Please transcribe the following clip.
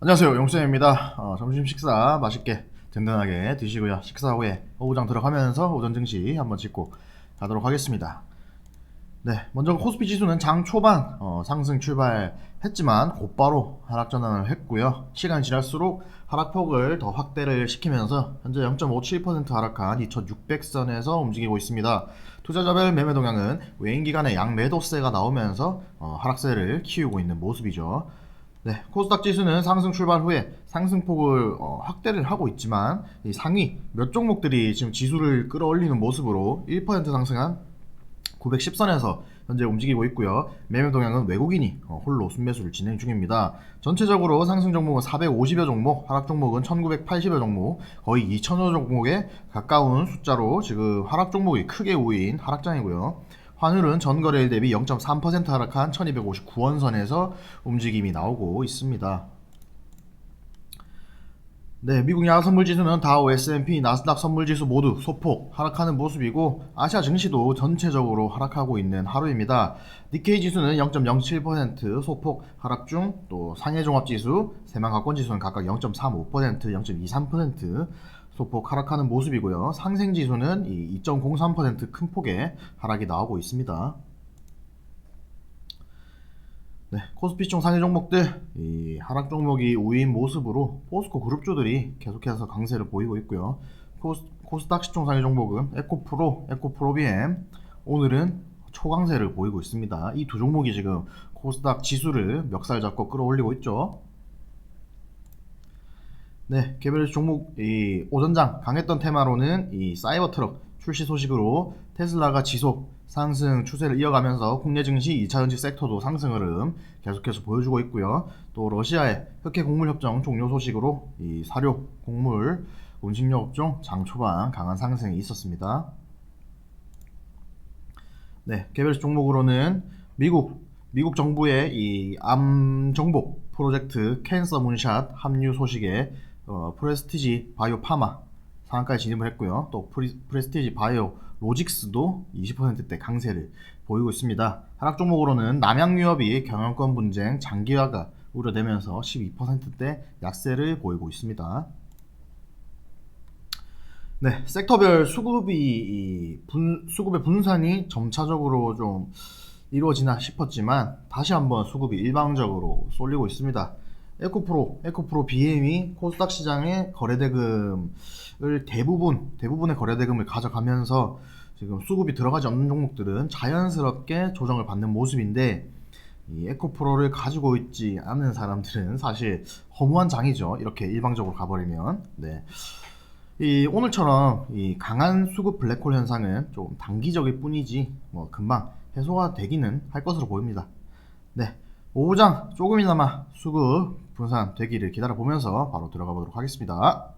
안녕하세요. 용쌤입니다. 어, 점심 식사 맛있게 든든하게 드시고요. 식사 후에 오후장 들어가면서 오전 증시 한번 짚고 가도록 하겠습니다. 네 먼저 코스피 지수는 장 초반 어, 상승 출발했지만 곧바로 하락 전환을 했고요. 시간이 지날수록 하락폭을 더 확대를 시키면서 현재 0.57% 하락한 2600선에서 움직이고 있습니다. 투자자별 매매 동향은 외인 기간의 양매도세가 나오면서 어, 하락세를 키우고 있는 모습이죠 네, 코스닥 지수는 상승 출발 후에 상승폭을 어, 확대를 하고 있지만 이 상위 몇 종목들이 지금 지수를 끌어올리는 모습으로 1% 상승한 910선에서 현재 움직이고 있고요. 매매 동향은 외국인이 어, 홀로 순매수를 진행 중입니다. 전체적으로 상승 종목은 450여 종목, 하락 종목은 1980여 종목, 거의 2000여 종목에 가까운 숫자로 지금 하락 종목이 크게 우인 하락장이고요. 환율은 전거래일 대비 0.3% 하락한 1259원 선에서 움직임이 나오고 있습니다. 네, 미국 야한 선물 지수는 다우, S&P, 나스닥 선물 지수 모두 소폭 하락하는 모습이고 아시아 증시도 전체적으로 하락하고 있는 하루입니다. 니케이 지수는 0.07% 소폭 하락 중, 또 상해 종합 지수, 세만 가권 지수는 각각 0.35%, 0.23% 소폭 하락하는 모습이고요. 상생 지수는 2.03%큰 폭의 하락이 나오고 있습니다. 네, 코스피총 상위 종목들 이 하락 종목이 우위인 모습으로 포스코 그룹주들이 계속해서 강세를 보이고 있고요. 코스, 코스닥 시총 상위 종목은 에코프로, 에코프로비엠 오늘은 초강세를 보이고 있습니다. 이 두 종목이 지금 코스닥 지수를 멱살 잡고 끌어올리고 있죠. 네, 개별 종목 이 오전장 강했던 테마로는 이 사이버 트럭 출시 소식으로 테슬라가 지속 상승 추세를 이어가면서 국내 증시 2차 전지 섹터도 상승 흐름 계속해서 보여주고 있고요. 또 러시아의 흑해 곡물 협정 종료 소식으로 이 사료, 곡물, 음식료 업종 장 초반 강한 상승이 있었습니다. 네, 개별 종목으로는 미국 미국 정부의 이 암 정복 프로젝트 캔서 문샷 합류 소식에 어, 프레스티지 바이오 파마 상한가에 진입을 했고요. 또 프리, 프레스티지 바이오 로직스도 20%대 강세를 보이고 있습니다. 하락 종목으로는 남양유업이 경영권 분쟁 장기화가 우려되면서 12%대 약세를 보이고 있습니다. 네, 섹터별 수급이 이 분, 수급의 분산이 점차적으로 좀 이루어지나 싶었지만 다시 한번 수급이 일방적으로 쏠리고 있습니다. 에코프로, 에코프로 BM이 코스닥 시장의 거래대금을 대부분, 대부분의 거래대금을 가져가면서 지금 수급이 들어가지 않는 종목들은 자연스럽게 조정을 받는 모습인데 이 에코프로를 가지고 있지 않은 사람들은 사실 허무한 장이죠. 이렇게 일방적으로 가버리면. 네. 이 오늘처럼 이 강한 수급 블랙홀 현상은 좀 단기적일 뿐이지 뭐 금방 해소가 되기는 할 것으로 보입니다. 네. 오후장 조금이나마 수급 분산 되기를 기다려 보면서 바로 들어가 보도록 하겠습니다.